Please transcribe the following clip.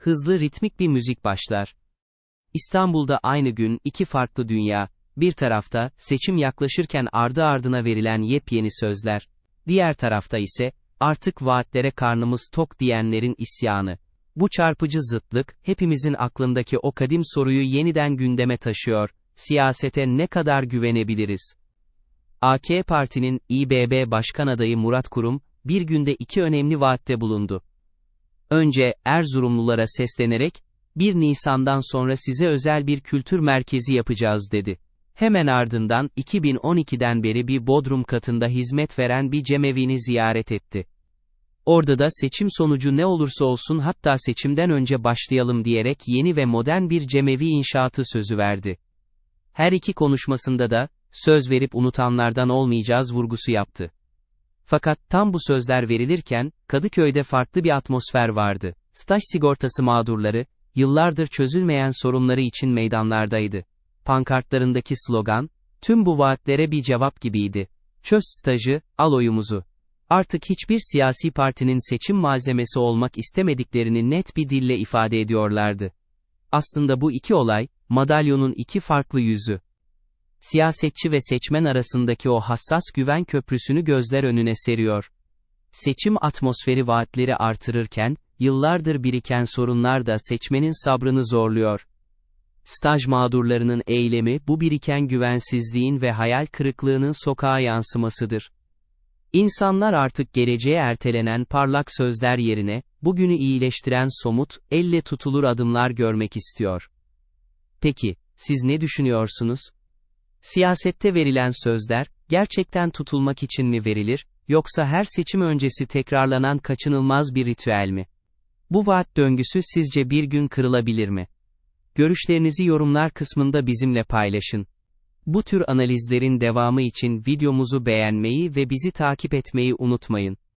hızlı ritmik bir müzik başlar. İstanbul'da aynı gün iki farklı dünya, bir tarafta seçim yaklaşırken ardı ardına verilen yepyeni sözler, diğer tarafta ise artık vaatlere karnımız tok diyenlerin isyanı. Bu çarpıcı zıtlık hepimizin aklındaki o kadim soruyu yeniden gündeme taşıyor. Siyasete ne kadar güvenebiliriz? AK Parti'nin İBB Başkan adayı Murat Kurum, bir günde iki önemli vaatte bulundu. Önce Erzurumlulara seslenerek, 1 Nisan'dan sonra size özel bir kültür merkezi yapacağız dedi. Hemen ardından 2012'den beri bir Bodrum katında hizmet veren bir cemevini ziyaret etti. Orada da seçim sonucu ne olursa olsun hatta seçimden önce başlayalım diyerek yeni ve modern bir cemevi inşaatı sözü verdi. Her iki konuşmasında da, söz verip unutanlardan olmayacağız vurgusu yaptı. Fakat tam bu sözler verilirken, Kadıköy'de farklı bir atmosfer vardı. Staj sigortası mağdurları, yıllardır çözülmeyen sorunları için meydanlardaydı. Pankartlarındaki slogan, tüm bu vaatlere bir cevap gibiydi. Çöz stajı, al oyumuzu. Artık hiçbir siyasi partinin seçim malzemesi olmak istemediklerini net bir dille ifade ediyorlardı. Aslında bu iki olay, madalyonun iki farklı yüzü. Siyasetçi ve seçmen arasındaki o hassas güven köprüsünü gözler önüne seriyor. Seçim atmosferi vaatleri artırırken, yıllardır biriken sorunlar da seçmenin sabrını zorluyor. Staj mağdurlarının eylemi bu biriken güvensizliğin ve hayal kırıklığının sokağa yansımasıdır. İnsanlar artık geleceğe ertelenen parlak sözler yerine, bugünü iyileştiren somut, elle tutulur adımlar görmek istiyor. Peki, siz ne düşünüyorsunuz? Siyasette verilen sözler, gerçekten tutulmak için mi verilir, yoksa her seçim öncesi tekrarlanan kaçınılmaz bir ritüel mi? Bu vaat döngüsü sizce bir gün kırılabilir mi? Görüşlerinizi yorumlar kısmında bizimle paylaşın. Bu tür analizlerin devamı için videomuzu beğenmeyi ve bizi takip etmeyi unutmayın.